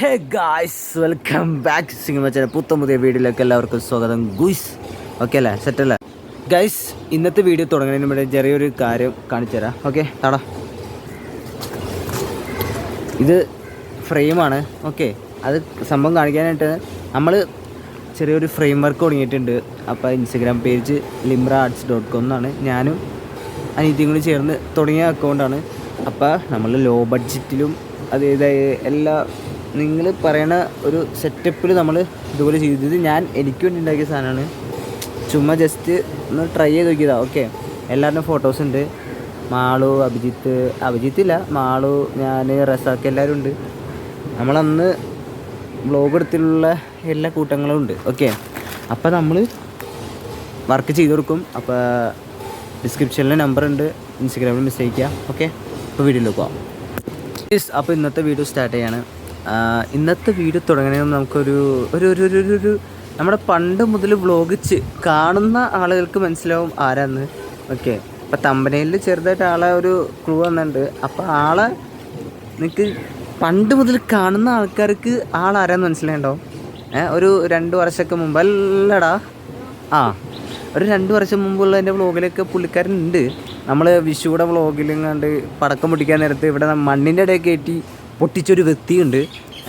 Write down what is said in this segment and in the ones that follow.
Hey guys welcome back sing മച്ചാൻ പുത്തം പുതിയ വീഡിയോയിലേക്ക് എല്ലാവർക്കും സ്വാഗതം ഗുയ്സ് ഓക്കെ അല്ലേ അല്ലേ ഗൈസ് ഇന്നത്തെ വീഡിയോ തുടങ്ങുന്നതിന് മുമ്പ് ചെറിയൊരു കാര്യം കാണിച്ചു തരാം ഓക്കെ താടാ ഇത് ഫ്രെയിമാണ് ഓക്കെ അത് സംഭവം കാണിക്കാനായിട്ട് നമ്മൾ ചെറിയൊരു ഫ്രെയിം വർക്ക് തുടങ്ങിയിട്ടുണ്ട് അപ്പോൾ Instagram page Limra arts dot com എന്നാണ് ഞാനും അനീതിയും കൂടി ചേർന്ന് തുടങ്ങിയ അക്കൗണ്ടാണ് അപ്പോൾ നമ്മൾ ലോ ബഡ്ജറ്റിലും അതായത് എല്ലാ നിങ്ങൾ പറയണ ഒരു സെറ്റപ്പിൽ നമ്മൾ ഇതുപോലെ ചെയ്തത് ഞാൻ എനിക്ക് വേണ്ടി ഉണ്ടാക്കിയ സാധനമാണ് ചുമ്മാ ജസ്റ്റ് ഒന്ന് ട്രൈ ചെയ്ത് നോക്കിയതാ ഓക്കെ എല്ലാവരുടെയും ഫോട്ടോസ് ഉണ്ട് മാളു അഭിജിത്ത് അഭിജിത്ത് ഇല്ല മാളു ഞാൻ റസാക്ക് എല്ലാവരും ഉണ്ട് നമ്മളന്ന് ബ്ലോഗ് എടുത്തിട്ടുള്ള എല്ലാ കൂട്ടങ്ങളും ഉണ്ട് ഓക്കെ അപ്പോൾ നമ്മൾ വർക്ക് ചെയ്ത് കൊടുക്കും അപ്പോൾ ഡിസ്ക്രിപ്ഷനിലെ നമ്പർ ഉണ്ട് ഇൻസ്റ്റഗ്രാമിൽ മെസ്സേജ് ഓക്കെ അപ്പോൾ വീഡിയോയിലേക്ക് പോകാം അപ്പോൾ ഇന്നത്തെ വീഡിയോ സ്റ്റാർട്ട് ചെയ്യാണ് ഇന്നത്തെ വീഡിയോ തുടങ്ങണമെങ്കിൽ നമുക്കൊരു ഒരു ഒരു ഒരു ഒരു നമ്മുടെ പണ്ട് മുതൽ വ്ളോഗിച്ച് കാണുന്ന ആളുകൾക്ക് മനസ്സിലാവും ആരാന്ന് ഓക്കെ അപ്പോൾ തമ്പനയിൽ ചെറുതായിട്ട് ആളെ ഒരു ക്ലൂ വന്നിട്ടുണ്ട് അപ്പോൾ ആളെ നിങ്ങൾക്ക് പണ്ട് മുതൽ കാണുന്ന ആൾക്കാർക്ക് ആളാരാന്ന് ഏഹ് ഒരു രണ്ട് വർഷമൊക്കെ മുമ്പ് അല്ലടാ ആ ഒരു രണ്ട് വർഷം മുമ്പുള്ള എൻ്റെ വ്ളോഗിലൊക്കെ പുള്ളിക്കാരനുണ്ട് നമ്മൾ വിഷുവിടെ വ്ളോഗിലും കണ്ട് പടക്കം പൊട്ടിക്കാൻ നേരത്ത് ഇവിടെ മണ്ണിൻ്റെ ഇടയിൽ കയറ്റി പൊട്ടിച്ചൊരു വ്യക്തിയുണ്ട്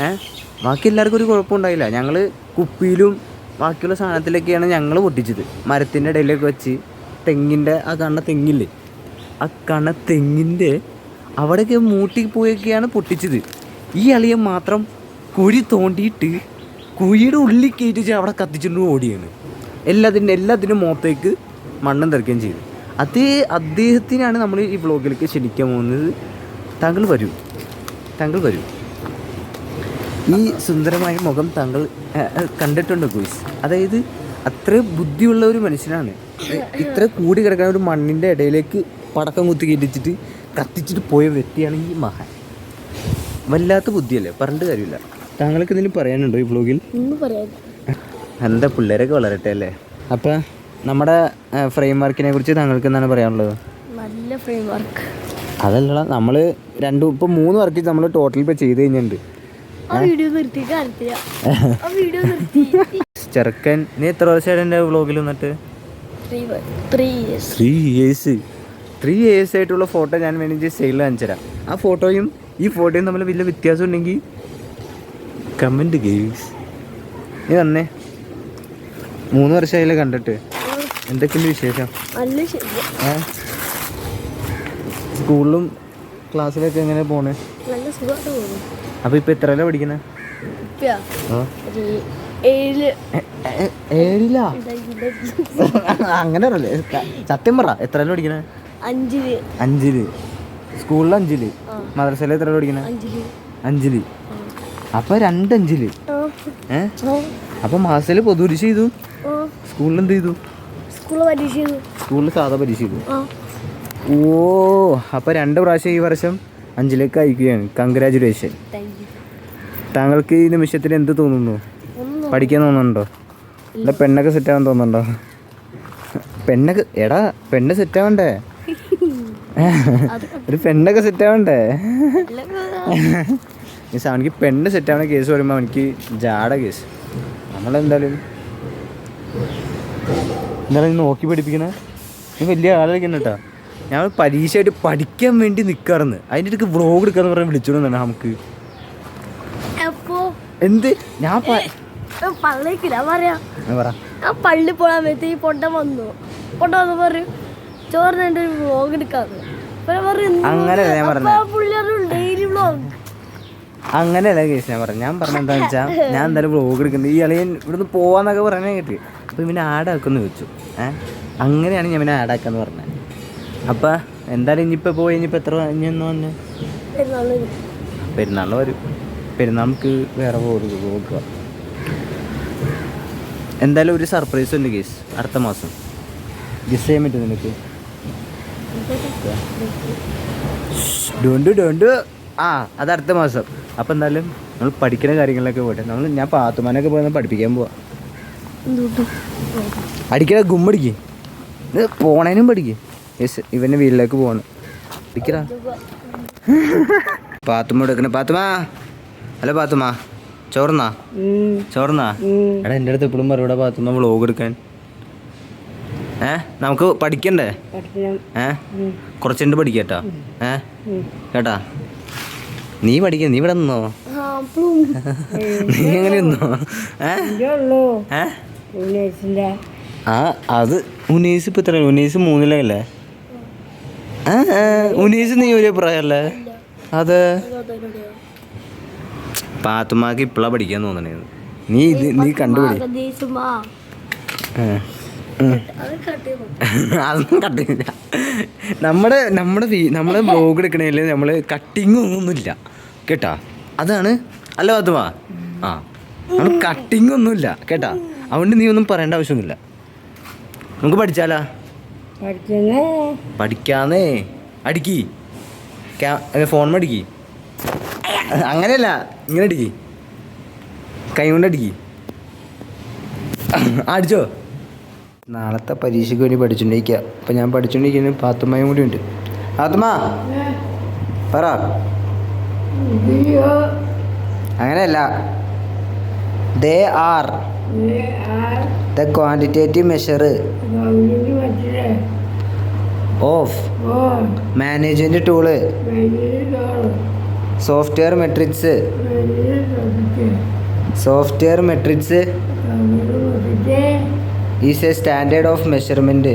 ഏഹ് ബാക്കി എല്ലാവർക്കും ഒരു കുഴപ്പമുണ്ടായില്ല ഞങ്ങൾ കുപ്പിയിലും ബാക്കിയുള്ള സാധനത്തിലൊക്കെയാണ് ഞങ്ങൾ പൊട്ടിച്ചത് മരത്തിൻ്റെ ഇടയിലൊക്കെ വെച്ച് തെങ്ങിൻ്റെ ആ കണ്ണ തെങ്ങില്ലേ ആ കണ്ണ തെങ്ങിൻ്റെ അവിടെയൊക്കെ മൂട്ടി പോയൊക്കെയാണ് പൊട്ടിച്ചത് ഈ അളിയൻ മാത്രം കുഴി തോണ്ടിയിട്ട് കുഴിയുടെ ഉള്ളിൽ കയറ്റിച്ച് അവിടെ കത്തിച്ചുകൊണ്ട് ഓടിയാണ് എല്ലാത്തിൻ്റെ എല്ലാത്തിനും മുഖത്തേക്ക് മണ്ണം തെറിക്കുകയും ചെയ്തു അതേ അദ്ദേഹത്തിനാണ് നമ്മൾ ഈ ബ്ലോഗിലേക്ക് ക്ഷണിക്കാൻ പോകുന്നത് താങ്കൾ വരൂ താങ്കൾ വരൂ ഈ സുന്ദരമായ മുഖം താങ്കൾ കണ്ടിട്ടുണ്ടോ ഗുയിസ് അതായത് അത്ര ബുദ്ധിയുള്ള ഒരു മനുഷ്യനാണ് ഇത്ര കൂടി കിടക്കുന്ന ഒരു മണ്ണിൻ്റെ ഇടയിലേക്ക് പടക്കം കുത്തി കയറ്റിച്ചിട്ട് കത്തിച്ചിട്ട് പോയ വ്യക്തിയാണ് ഈ മഹാൻ വല്ലാത്ത ബുദ്ധിയല്ലേ പറഞ്ഞിട്ട് കാര്യമില്ല താങ്കൾക്ക് എന്തെങ്കിലും പറയാനുണ്ടോ ഈ ബ്ലോഗിൽ എന്താ പിള്ളേരൊക്കെ വളരട്ടെ അല്ലേ അപ്പം നമ്മുടെ ഫ്രെയിം വർക്കിനെ കുറിച്ച് താങ്കൾക്ക് എന്താണ് പറയാനുള്ളത് നല്ല ഫ്രെയിം വർക്ക് അതല്ല നമ്മൾ രണ്ടു ഇപ്പൊ മൂന്ന് വർക്ക് നമ്മൾ ടോട്ടൽ ഇപ്പൊ ചെയ്ത് കഴിഞ്ഞിട്ടുണ്ട് ചെറുക്കൻ നീ എത്ര വർഷമായിട്ട് എൻ്റെ വ്ളോഗിൽ വന്നിട്ട് ത്രീ ഇയേഴ്സ് ആയിട്ടുള്ള ഫോട്ടോ ഞാൻ വേണമെങ്കിൽ സെയിൽ കാണിച്ചുതരാം ആ ഫോട്ടോയും ഈ ഫോട്ടോയും തമ്മിൽ വലിയ വ്യത്യാസം ഉണ്ടെങ്കിൽ കമൻറ്റ് ഗെയിംസ് നീ തന്നെ മൂന്ന് വർഷമായില്ലേ കണ്ടിട്ട് എന്തൊക്കെയുണ്ട് വിശേഷം ഏഹ് സ്കൂളിലും ക്ലാസ്സിലൊക്കെ എങ്ങനെ പോണേ നല്ല അപ്പൊ ഇപ്പൊ എത്ര പഠിക്കണേ ഏഴിലാ അങ്ങനെ പറയല്ലേ സത്യം പറ എത്ര പഠിക്കണ അഞ്ചില് അഞ്ചില് സ്കൂളിൽ അഞ്ചില് മദ്രസയിൽ എത്ര പഠിക്കണ അഞ്ചില് അപ്പൊ രണ്ടഞ്ചില് ഏ അപ്പൊ മാസത്തില് പൊതുപരീക്ഷ ചെയ്തു സ്കൂളിൽ എന്ത് ചെയ്തു സ്കൂളിൽ സാധാ പരീക്ഷ ചെയ്തു ഓ അപ്പോൾ രണ്ട് പ്രാവശ്യം ഈ വർഷം അഞ്ചിലേക്ക് അയക്കുകയാണ് കൺഗ്രാചുലേഷൻ താങ്കൾക്ക് ഈ നിമിഷത്തിൽ എന്ത് തോന്നുന്നു പഠിക്കാൻ തോന്നുന്നുണ്ടോ അല്ല പെണ്ണൊക്കെ സെറ്റ് ആവാൻ തോന്നുന്നുണ്ടോ പെണ്ണൊക്കെ എടാ പെണ്ണ് സെറ്റ് ആവണ്ടേ ഒരു പെണ്ണൊക്കെ ആവണ്ടേ മീൻസ് അവനിക്ക് പെണ്ണ് സെറ്റ് ആവണ കേസ് പറയുമ്പോൾ അവനിക്ക് ജാട കേസ് നമ്മളെന്തായാലും എന്തായാലും നോക്കി പഠിപ്പിക്കണേ വലിയ ആളായിരിക്കണം കേട്ടോ ഞാൻ പരീക്ഷയായിട്ട് പഠിക്കാൻ വേണ്ടി നിൽക്കാറുന്ന് അതിൻ്റെ ഇടയ്ക്ക് വ്ലോഗ് എടുക്കാന്ന് പറയാൻ വിളിച്ചോളൂ തന്നെ നമുക്ക് എന്ത് ഞാൻ പറയാ ഞാൻ പള്ളി പോകാൻ വേണ്ടി ഈ വന്നു പൊണ്ട വന്നു പറയും ചോറിന് ഒരു എടുക്കാന്ന് അങ്ങനെയല്ല ഞാൻ ഡെയിലി അങ്ങനെയല്ല കേസ് ഞാൻ പറഞ്ഞു ഞാൻ പറഞ്ഞ എന്താണെന്ന് വെച്ചാൽ ഞാൻ എന്തായാലും വ്ളോഗ് എടുക്കുന്നുണ്ട് ഈ അളിയൻ ഇവിടുന്ന് പോവാന്നൊക്കെ പറഞ്ഞാൽ കേട്ടി അപ്പോൾ ഇവനെ ആഡാക്കുമെന്ന് ചോദിച്ചു ഏഹ് അങ്ങനെയാണ് ഞാൻ ഇവനെ ആഡാക്കാന്ന് പറഞ്ഞത് അപ്പം എന്തായാലും ഇനിയിപ്പോൾ പോയി ഇനിയിപ്പോൾ എത്ര ഇനിയൊന്നും വന്ന് പെരുന്നാള് വരും പെരുന്നാൾക്ക് വേറെ പോകരുത് പോകുക എന്തായാലും ഒരു സർപ്രൈസ് ഉണ്ട് ഗീസ് അടുത്ത മാസം ഗിസ് ചെയ്യാൻ പറ്റും നിനക്ക് ഡോണ്ടു ഡോണ്ടു ആ അത് അടുത്ത മാസം അപ്പൊ എന്തായാലും നമ്മൾ പഠിക്കുന്ന കാര്യങ്ങളിലൊക്കെ പോട്ടെ നമ്മൾ ഞാൻ പാത്തുമാനൊക്കെ പോയി പഠിപ്പിക്കാൻ പോവാ അടിക്കട ഗുമ്മടിക്ക് പോണേനും പഠിക്കേ യെസ് ഇവന്റെ വീട്ടിലേക്ക് പോവാണ് ഇരിക്കടാ പാത്തുമ്മ എടുക്കണേ പാത്തുമാ അല്ല പാത്തുമാ ചോർന്നാ ചോർന്നാ എടാ എൻ്റെ അടുത്ത് എപ്പോഴും പറയൂടാ പാത്തുമ്മ വ്ളോഗ് എടുക്കാൻ ഏ നമുക്ക് പഠിക്കണ്ടേ ഏ കുറച്ചുണ്ട് പഠിക്കട്ടാ ഏ കേട്ടാ നീ പഠിക്ക നീ ഇവിടെ നിന്നോ നീ എങ്ങനെ നിന്നോ ഏ ആ അത് ഉനീസ് ഇപ്പൊ ഇത്ര ഉനേസ് മൂന്നിലല്ലേ ഉനീസ് നീ ഒരു പ്രായമല്ലേ അത് പാത്തുമാക്ക് ഇപ്പളാ പഠിക്കാൻ തോന്നണേ നീ ഇത് നീ കണ്ടുപിടി അതൊന്നും കട്ടില്ല നമ്മുടെ നമ്മുടെ നമ്മുടെ ബ്ലോഗ് എടുക്കണേല് നമ്മൾ കട്ടിങ് ഒന്നുമില്ല കേട്ടാ അതാണ് അല്ല പാത്തുമാ ആ നമ്മൾ കട്ടിങ് ഒന്നുമില്ല കേട്ടാ അതുകൊണ്ട് നീ ഒന്നും പറയേണ്ട ആവശ്യമൊന്നുമില്ല നമുക്ക് പഠിച്ചാലാ പഠിക്കാന്നേ അടിക്കി ഫോൺ അടിക്കി അങ്ങനെയല്ല ഇങ്ങനെ അടിക്കി കൈ കൊണ്ട് അടിക്കി അടിച്ചോ നാളത്തെ പരീക്ഷയ്ക്ക് വേണ്ടി പഠിച്ചുകൊണ്ടിരിക്കുക അപ്പം ഞാൻ പഠിച്ചുകൊണ്ടിരിക്കുന്നത് പാത്തുമ്മയും കൂടി ഉണ്ട് പാത്തുമ്മ പറ അങ്ങനെയല്ല They are the quantitative measure of management tool, software metrics is a standard of measurement.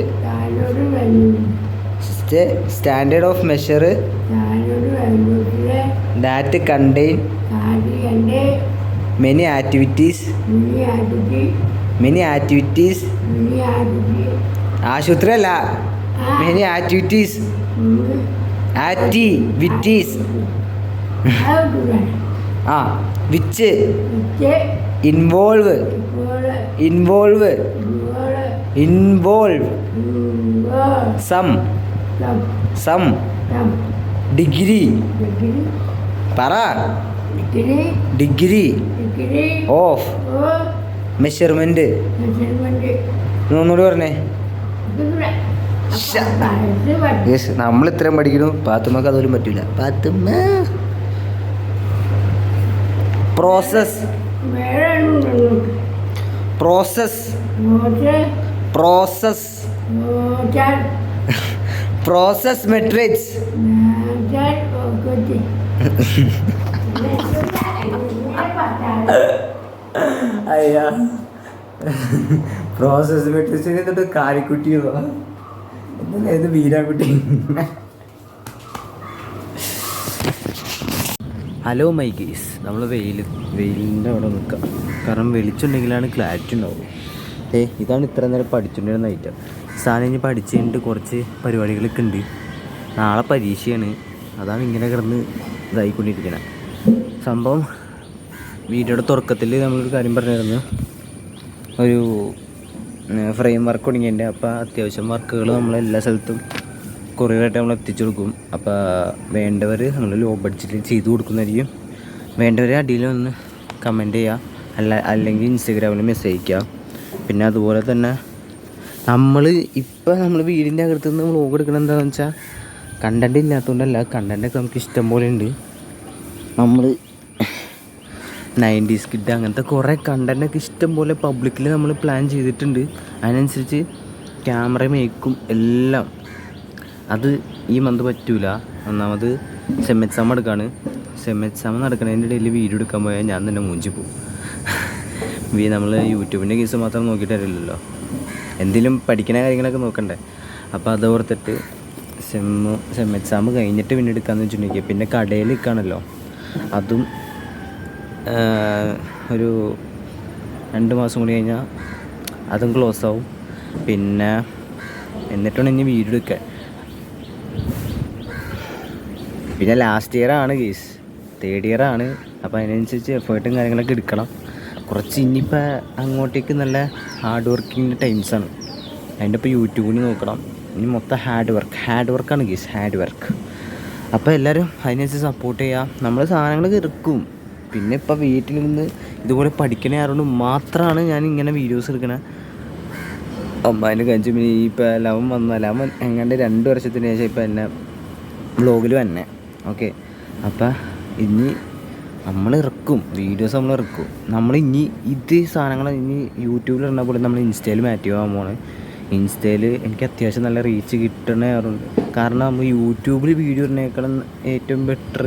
Standard of measure that contain many activities many activities ആശുപത്രി അല്ല many activities activities ah which involve involve involve some some degree പറ degree of measurement ഒന്നുകൂടി പറഞ്ഞേ yes നമ്മൾ ഇത്രയും പഠിക്കുന്നു പാത്തുമ്മക്ക് അതൊന്നും പറ്റില്ല Pathumma process process process process metrics അയ്യാ പ്രോസസ് വെട്ടിച്ചിന് എന്നിട്ട് കാരിക്കുട്ടിയോ എന്നല്ല ഇത് വീരാക്കുട്ടി ഹലോ മൈ ഗീസ് നമ്മൾ വെയിൽ വെയിലിൻ്റെ അവിടെ നിൽക്കാം കാരണം വെളിച്ചുണ്ടെങ്കിലാണ് ക്ലാരിറ്റി ഉണ്ടാവുക ഏ ഇതാണ് ഇത്ര നേരം പഠിച്ചുകൊണ്ടിരുന്ന ഐറ്റം സാധനം ഇനി പഠിച്ച് കഴിഞ്ഞിട്ട് കുറച്ച് പരിപാടികളൊക്കെ ഉണ്ട് നാളെ പരീക്ഷയാണ് അതാണ് ഇങ്ങനെ കിടന്ന് ഇതായിക്കൊണ്ടിരിക്കണേ സംഭവം വീഡിയോയുടെ തുടക്കത്തിൽ നമ്മളൊരു കാര്യം പറഞ്ഞിരുന്നു ഒരു ഫ്രെയിം വർക്ക് തുടങ്ങിയതിൻ്റെ അപ്പോൾ അത്യാവശ്യം വർക്കുകൾ നമ്മൾ എല്ലാ സ്ഥലത്തും കുറേയായിട്ട് നമ്മൾ എത്തിച്ചു കൊടുക്കും അപ്പോൾ വേണ്ടവർ നമ്മൾ ലോ ബഡ്ജറ്റിൽ ചെയ്തു കൊടുക്കുന്നതായിരിക്കും വേണ്ടവർ അടിയിൽ ഒന്ന് കമൻറ്റ് ചെയ്യുക അല്ല അല്ലെങ്കിൽ ഇൻസ്റ്റഗ്രാമിൽ മെസ്സേജ് അയക്കുക പിന്നെ അതുപോലെ തന്നെ നമ്മൾ ഇപ്പോൾ നമ്മൾ വീടിൻ്റെ അകത്തുനിന്ന് നിന്ന് വ്ളോഗ് എടുക്കണം എന്താണെന്ന് വെച്ചാൽ കണ്ടൻറ്റ് ഇല്ലാത്തതുകൊണ്ടല്ല കണ്ടൻറ്റൊക്കെ നമുക്ക് ഇഷ്ടം പോലെ ഉണ്ട് നമ്മൾ നയൻറ്റീസ് കിഡ് അങ്ങനത്തെ കുറേ കണ്ടൻറ്റൊക്കെ ഇഷ്ടം പോലെ പബ്ലിക്കിൽ നമ്മൾ പ്ലാൻ ചെയ്തിട്ടുണ്ട് അതിനനുസരിച്ച് ക്യാമറ മേക്കും എല്ലാം അത് ഈ മന്ത് പറ്റൂല ഒന്നാമത് സെം എക്സാം എടുക്കാണ് സെം എക്സാം നടക്കുന്നതിൻ്റെ ഇടയിൽ വീഡിയോ എടുക്കാൻ പോയാൽ ഞാൻ തന്നെ മൂഞ്ചി പോകും വീ നമ്മൾ യൂട്യൂബിൻ്റെ കേസ് മാത്രം നോക്കിയിട്ടറിയില്ലല്ലോ എന്തെങ്കിലും പഠിക്കുന്ന കാര്യങ്ങളൊക്കെ നോക്കണ്ടേ അപ്പോൾ അത് ഓർത്തിട്ട് സെമ്മ് സെം എക്സാം കഴിഞ്ഞിട്ട് പിന്നെ എടുക്കാമെന്ന് വെച്ചിട്ടുണ്ടെങ്കിൽ പിന്നെ കടയിൽ നിൽക്കുകയാണല്ലോ അതും ഒരു രണ്ട് മാസം കൂടി കഴിഞ്ഞാൽ അതും ക്ലോസ് ആവും പിന്നെ എന്നിട്ടാണ് ഇനി വീഡിയോ എടുക്കാൻ പിന്നെ ലാസ്റ്റ് ഇയർ ആണ് കേസ് തേർഡ് ഇയർ ആണ് അപ്പോൾ അതിനനുസരിച്ച് എഫേർട്ടും കാര്യങ്ങളൊക്കെ എടുക്കണം കുറച്ച് ഇനിയിപ്പോൾ അങ്ങോട്ടേക്ക് നല്ല ഹാർഡ് വർക്കിൻ്റെ ടൈംസാണ് അതിൻ്റെ ഇപ്പോൾ യൂട്യൂബിൽ നോക്കണം ഇനി മൊത്തം ഹാർഡ് വർക്ക് ഹാർഡ് വർക്കാണ് കേസ് ഹാർഡ് വർക്ക് അപ്പോൾ എല്ലാവരും അതിനനുസരിച്ച് സപ്പോർട്ട് ചെയ്യുക നമ്മൾ സാധനങ്ങൾ ഇറക്കും പിന്നെ ഇപ്പോൾ നിന്ന് ഇതുപോലെ പഠിക്കണേ ആരോടും മാത്രമാണ് ഞാൻ ഇങ്ങനെ വീഡിയോസ് എടുക്കണേ അമ്മാൻ്റെ കഴിച്ച് പിന്നെ ഈ ഇപ്പോൾ ലവൻ വന്ന ലവൻ എങ്ങാണ്ട് രണ്ട് വർഷത്തിന് ശേഷം ഇപ്പം എന്നെ വ്ലോഗിൽ വന്നെ ഓക്കെ അപ്പം ഇനി നമ്മൾ ഇറക്കും വീഡിയോസ് നമ്മൾ ഇറക്കും നമ്മൾ ഇനി ഇത് സാധനങ്ങൾ ഇനി യൂട്യൂബിൽ ഇടുന്ന പോലെ നമ്മൾ ഇൻസ്റ്റയിൽ മാറ്റി പോകാൻ പോകണം ഇൻസ്റ്റയിൽ എനിക്ക് അത്യാവശ്യം നല്ല റീച്ച് കിട്ടണേ കാരണം നമ്മൾ യൂട്യൂബിൽ വീഡിയോ ഇടുന്നേക്കാളും ഏറ്റവും ബെറ്റർ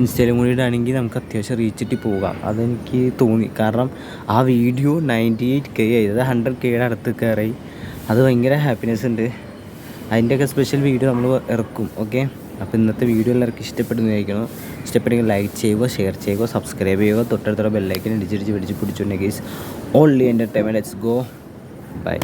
ഇൻസ്റ്റയിലും കൂടി ഇടുകയാണെങ്കിൽ നമുക്ക് അത്യാവശ്യം റീച്ചിട്ട് പോകാം അതെനിക്ക് തോന്നി കാരണം ആ വീഡിയോ നയൻറ്റി എയ്റ്റ് കെ ആയി അത് ഹൺഡ്രഡ് കെയുടെ അടുത്ത് കയറി അത് ഭയങ്കര ഹാപ്പിനെസ് ഉണ്ട് അതിൻ്റെയൊക്കെ സ്പെഷ്യൽ വീഡിയോ നമ്മൾ ഇറക്കും ഓക്കെ അപ്പോൾ ഇന്നത്തെ വീഡിയോ എല്ലാവർക്കും ഇഷ്ടപ്പെടുന്നതായിരിക്കണം ഇഷ്ടപ്പെടുമെങ്കിൽ ലൈക്ക് ചെയ്യുക ഷെയർ ചെയ്യുക സബ്സ്ക്രൈബ് ചെയ്യുക തൊട്ടടുത്തോടെ ബെല്ലൈക്കിന് ഇടിച്ചിടിച്ച് പിടിച്ച് പിടിച്ചുണ്ടെങ്കിൽ only entertainment let's go bye